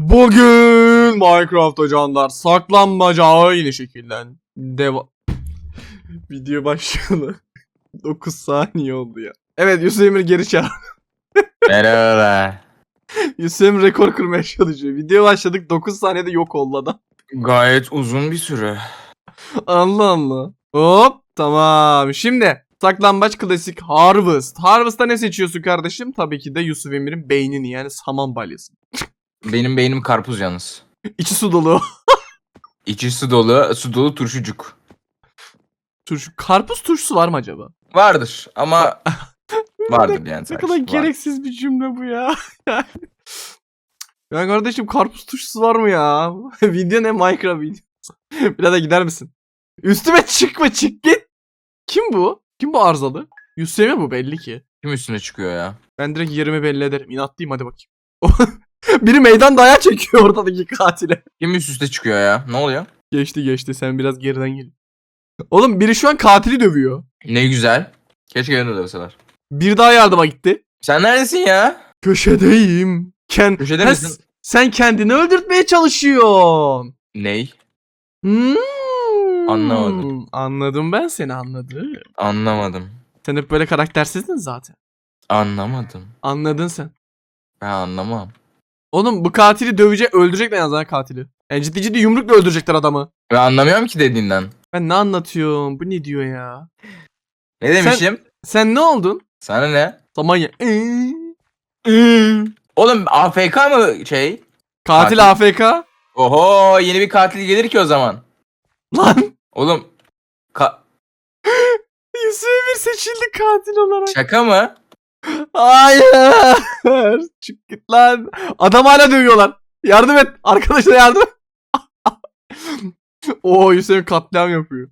Bugün Minecraft hocanlar saklanmaca aynı şekilde deva... Video başladı. 9 saniye oldu ya. Evet Yusuf Emir geri çağır. Merhaba. Yusuf Emir rekor kırmaya çalışıyor. Video başladık 9 saniyede yok oldu adam. Gayet uzun bir süre. Allah Allah. Hop tamam. Şimdi saklambaç klasik Harvest. Harvest'ta ne seçiyorsun kardeşim? Tabii ki de Yusuf Emir'in beynini yani saman balyası. Benim beynim karpuz yalnız. İçi su dolu. İçi su dolu, su dolu turşucuk. Turşu, karpuz turşusu var mı acaba? Vardır ama vardır yani. Ne kadar var. gereksiz bir cümle bu ya. ya kardeşim karpuz turşusu var mı ya? Video ne Minecraft videosu. Biraz da gider misin? Üstüme çıkma çık git. Kim bu? Kim bu arızalı? Yusuf'e bu belli ki. Kim üstüne çıkıyor ya? Ben direkt yerimi belli ederim. İnatlıyım hadi bakayım. Biri meydan dayağı çekiyor ortadaki katile. Kim üst üste çıkıyor ya? Ne oluyor? Geçti geçti sen biraz geriden gel. Oğlum biri şu an katili dövüyor. Ne güzel. Keşke de dövseler. Bir daha yardıma gitti. Sen neredesin ya? Köşedeyim. Ken Köşede Ha, misin? Sen kendini öldürtmeye çalışıyorsun. Ney? Hmm. Anlamadım. Anladım ben seni anladım. Anlamadım. Sen hep böyle karaktersizdin zaten. Anlamadım. Anladın sen. Ben anlamam. Oğlum bu katili dövecek, öldürecekler yalnız ha katili. Yani ciddi ciddi yumrukla öldürecekler adamı. Ben anlamıyorum ki dediğinden. Ben ne anlatıyorum? Bu ne diyor ya? Ne demişim? Sen ne oldun? Sana ne? Samanya. Oğlum AFK mı şey? Katil Katil. AFK. Oho yeni bir katil gelir ki o zaman. Lan. Oğlum ka- Yusuf Emir seçildi katil olarak. şaka mı? Hayır. Çık git lan. Adam hala dövüyorlar. Yardım et. Arkadaşlar yardım et. Oo Emir katliam yapıyor.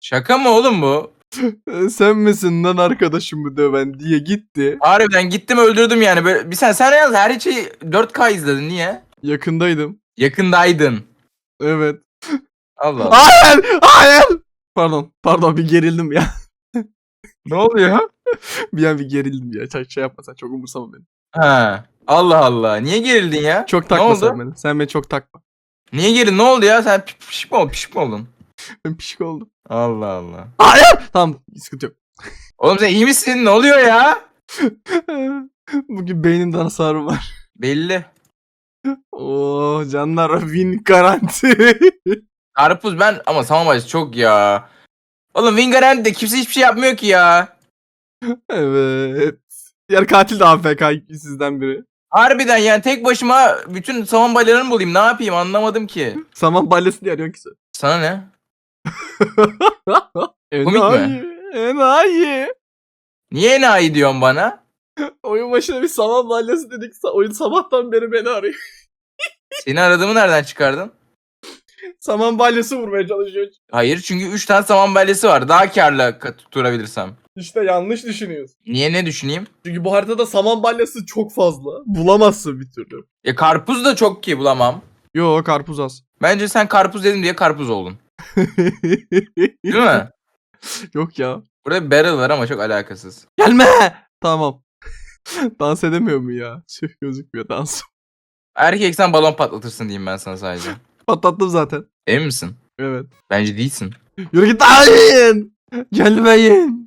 Şaka mı oğlum bu? Sen misin lan arkadaşımı döven diye gitti. Harbiden gittim öldürdüm yani. Böyle, bir sen sen yalnız her şeyi 4K izledin niye? Yakındaydım. Yakındaydın. Evet. Allah Allah. Hayır! Hayır! Pardon. Pardon bir gerildim ya. ne oluyor? Bir an bir gerildim ya. Çok şey yapma sen. Çok umursama beni. Ha. Allah Allah. Niye gerildin ya? Çok ne takma oldu? sen beni. Sen beni çok takma. Niye gerildin? Ne oldu ya? Sen pi- pişik mi oldun? Pişik mi oldun? Ben pişik oldum. Allah Allah. Tamam. Sıkıntı yok. Oğlum sen iyi misin? Ne oluyor ya? Bugün beynimden hasarım var. Belli. Oo canlar win garanti. Karpuz ben ama Samamacı çok ya. Oğlum Wingarand de kimse hiçbir şey yapmıyor ki ya. Evet. Diğer katil de AFK sizden biri. Harbiden yani tek başıma bütün saman balyalarını bulayım. Ne yapayım anlamadım ki. Saman balyası diye arıyorsun ki sen. Sana ne? Enayi. mi? Enayi. Niye enayi diyorsun bana? Oyun başına bir saman balyası dedik. Sa- Oyun sabahtan beri beni arıyor. Seni aradığımı nereden çıkardın? Saman balyası vurmaya çalışıyor. Hayır çünkü 3 tane saman balyası var. Daha karlı ka- tutturabilirsem. İşte yanlış düşünüyorsun. Niye ne düşüneyim? Çünkü bu haritada saman balyası çok fazla. Bulamazsın bir türlü. Ya karpuz da çok ki bulamam. Yo karpuz az. Bence sen karpuz dedin diye karpuz oldun. Değil mi? Yok ya. Burada bir barrel var ama çok alakasız. Gelme. Tamam. dans edemiyor mu ya? Tüh gözükmüyor dans. Erkek sen balon patlatırsın diyeyim ben sana sadece. Patlattım zaten. Emin misin? Evet. Bence değilsin. Yürü git hayır. Gelmeyin.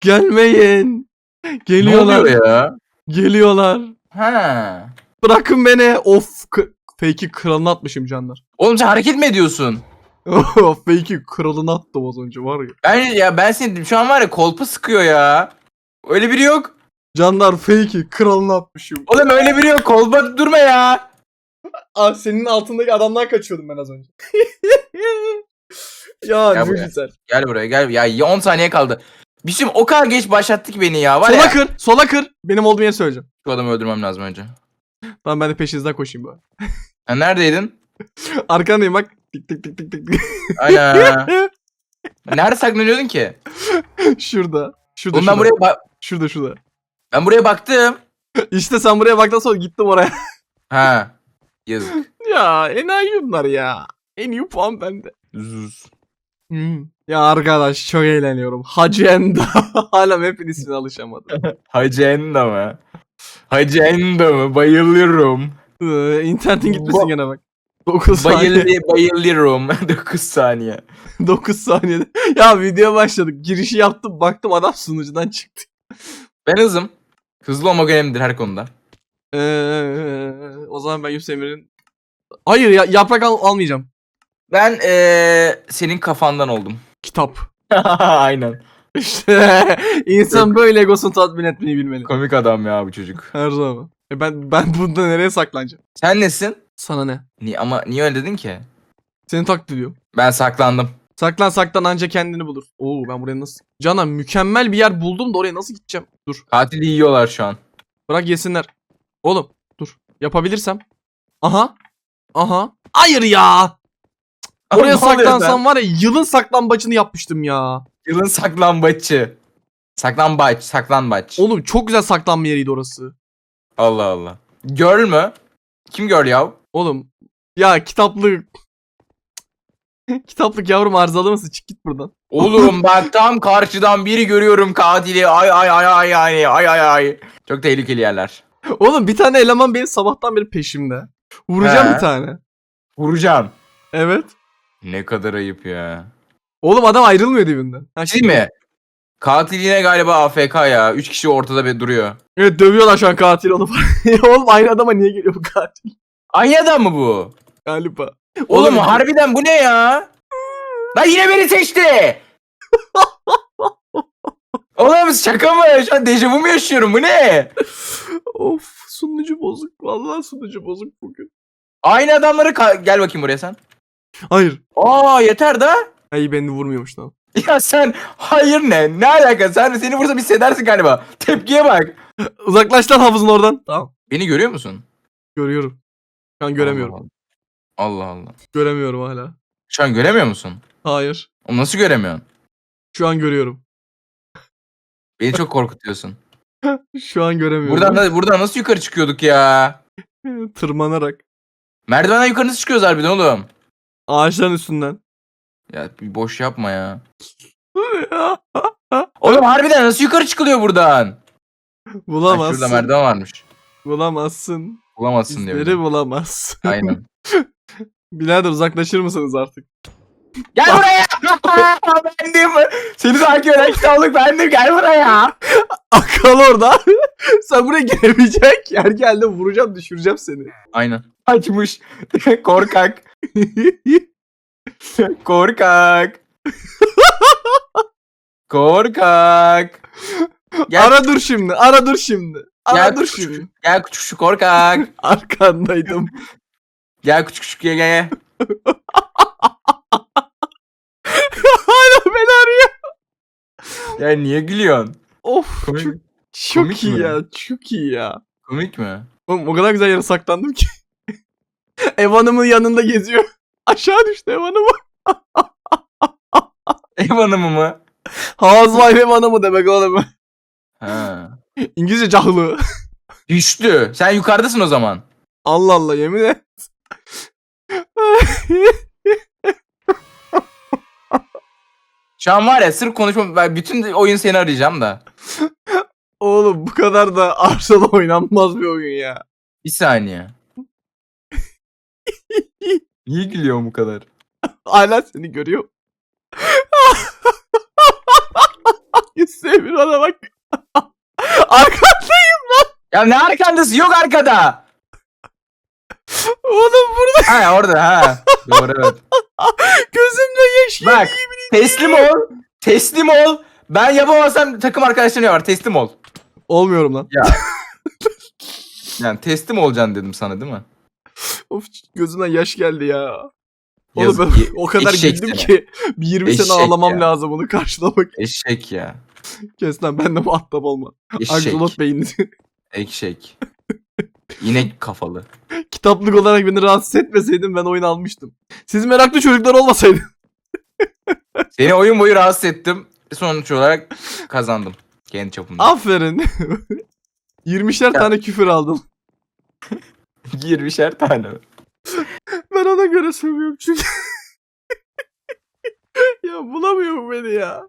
Gelmeyin. Ne Geliyorlar. oluyor ya? Geliyorlar. Ha. Bırakın beni. Of. Fake'i kralına atmışım canlar. Oğlum sen hareket mi ediyorsun? Of fake'i kralına attım az önce var ya. Bence ya ben seni şu an var ya kolpa sıkıyor ya. Öyle biri yok. Canlar fake'i kralına atmışım. Oğlum öyle biri yok. Kolpa durma ya. Aa, senin altındaki adamdan kaçıyordum ben az önce. ya Gel çok buraya. güzel. Gel buraya gel. Ya 10 saniye kaldı. Biçim o kadar geç başlattı ki beni ya. Var Sola ya. kır. Sola kır. Benim olduğum yeri söyleyeceğim. Şu adamı öldürmem lazım önce. Tamam ben de peşinizden koşayım böyle. Ha neredeydin? Arkandayım bak. Tik tik tik tik tik. tik. Ana. Nerede saklanıyordun ki? şurada. Şurada Oğlum ben şurada. buraya ba- Şurada şurada. ben buraya baktım. İşte sen buraya baktan sonra gittim oraya. Ha. Yazık. ya enayi bunlar ya. En iyi puan bende. Zuz. Hmm. Ya arkadaş çok eğleniyorum. Hacenda. Hala map'in ismine alışamadım. Hacı Enda mı? Hacı Enda mı? Bayılıyorum. Ee, internetin gitmesin gene bak. 9 saniye. Bayılıyorum. 9 saniye. 9 saniyede. Ya video başladık. Girişi yaptım baktım adam sunucudan çıktı. Ben hızım. Hızlı olmak önemlidir her konuda. Ee, o zaman ben Yusuf Emir'in... Hayır ya yaprak al- almayacağım. Ben eee senin kafandan oldum. Kitap. Aynen. İşte insan böyle egosunu tatmin etmeyi bilmeli. Komik adam ya bu çocuk. Her zaman. E ben ben bunda nereye saklanacağım? Sen nesin? Sana ne? Ni ama niye öyle dedin ki? Seni taklit ediyorum. Ben saklandım. Saklan saklan anca kendini bulur. Oo ben buraya nasıl... Cana mükemmel bir yer buldum da oraya nasıl gideceğim? Dur. Katili yiyorlar şu an. Bırak yesinler. Oğlum dur. Yapabilirsem. Aha. Aha. Hayır ya. Oraya Ne oluyor saklansam var ya yılın saklambaçını yapmıştım ya. Yılın saklambaçı. Saklambaç, saklambaç. Oğlum çok güzel saklanma yeriydi orası. Allah Allah. Girl mü? Kim girl ya? Oğlum ya kitaplık. kitaplık yavrum arızalı mısın? Çık git buradan. Oğlum bak tam karşıdan biri görüyorum katili. Ay ay ay ay ay ay ay ay. Çok tehlikeli yerler. Oğlum bir tane eleman benim sabahtan beri peşimde. Vuracağım He. bir tane. Vuracağım. Evet. Ne kadar ayıp ya. Oğlum adam ayrılmıyor dibinden. Ha, Değil mi? Katil yine galiba AFK ya. Üç kişi ortada bir duruyor. Evet dövüyorlar şu an katil onu. Oğlum aynı adama niye geliyor bu katil? Aynı adam mı bu? Galiba. Oğlum harbiden bu ne ya? Lan yine beni seçti. Oğlum şaka mı? Şu an dejavu mu yaşıyorum? Bu ne? Of sunucu bozuk. Vallahi sunucu bozuk bugün. Aynı adamları gel bakayım buraya sen. Hayır. Aa yeter da. Ay beni vurmuyormuş lan. Ya sen hayır ne? Ne alaka? Sen seni vursa hissedersin galiba. Tepkiye bak. Uzaklaş lan havuzun oradan. Tamam. Beni görüyor musun? Görüyorum. Şu an göremiyorum. Allah Allah. Göremiyorum hala. Şu an göremiyor musun? Hayır. O nasıl göremiyorsun? Şu an görüyorum. Beni çok korkutuyorsun. Şu an göremiyorum. Buradan da, buradan nasıl yukarı çıkıyorduk ya? Tırmanarak. Merdivenden yukarı nasıl çıkıyoruz harbiden oğlum? Ağaçların üstünden. Ya bir boş yapma ya. Oğlum harbiden nasıl yukarı çıkılıyor buradan? Ha, şurada bulamazsın. merdiven varmış. Bulamazsın. Bulamazsın diyor. bir de. İzleri bulamazsın. Aynen. Birader uzaklaşır mısınız artık? Gel buraya. bendim. Seni takip eden kitaplık bendim. Gel buraya. Akal orada. Sen buraya gelebilecek yer geldi vuracağım düşüreceğim seni. Aynen. Açmış. Korkak. Korkak. Korkak. Gel, Ara dur şimdi. Ara dur şimdi. Ara Gel dur küçük- şimdi. gel küçük şu korkak. Arkandaydım. Gel küçük küçük gel gel. Hala beni arıyor. Ya niye gülüyorsun? Of Komik, çok, çok komik iyi mi? ya. Çok iyi ya. komik mi? Oğlum o kadar güzel yere saklandım ki. ev hanımın yanında geziyor. Aşağı düştü ev hanımı. Ev hanımı mı? Housewife ev hanımı demek oğlum. Ha. İngilizce cahlı. Düştü. Sen yukarıdasın o zaman. Allah Allah yemin et. Şu an var ya sırf konuşma ben bütün oyun seni arayacağım da. Oğlum bu kadar da arsalı oynanmaz bir oyun ya. Bir saniye. Niye gülüyorsun bu kadar? Hala seni görüyor. Sevir ona bak. Arka Ya ne arkandası yok arkada. oğlum burada Ha orada ha. Doğru evet. gözümle yaş geliyor. Bak teslim ol. Teslim ol. Ben yapamazsam takım arkadaşlarım var. Teslim ol. Olmuyorum lan. Yani teslim olacaksın dedim sana değil mi? Of gözümden yaş geldi ya. Oğlum Yazık ben ki o kadar eşek güldüm ki bir 20 sene Eşek ağlamam ya. lazım onu karşılamak. Eşek ya. Kes lan ben de muhatap olma. Eşek. Aksolot beyni. Eşek. İnek kafalı. Kitaplık olarak beni rahatsız etmeseydin ben oyun almıştım. Siz meraklı çocuklar olmasaydın. Seni oyun boyu rahatsız ettim. Sonuç olarak kazandım. Kendi çapımda. Aferin. 20'şer tane küfür aldım. 20'şer tane. Ben ona göre sövüyorum çünkü. ya bulamıyor bu beni ya.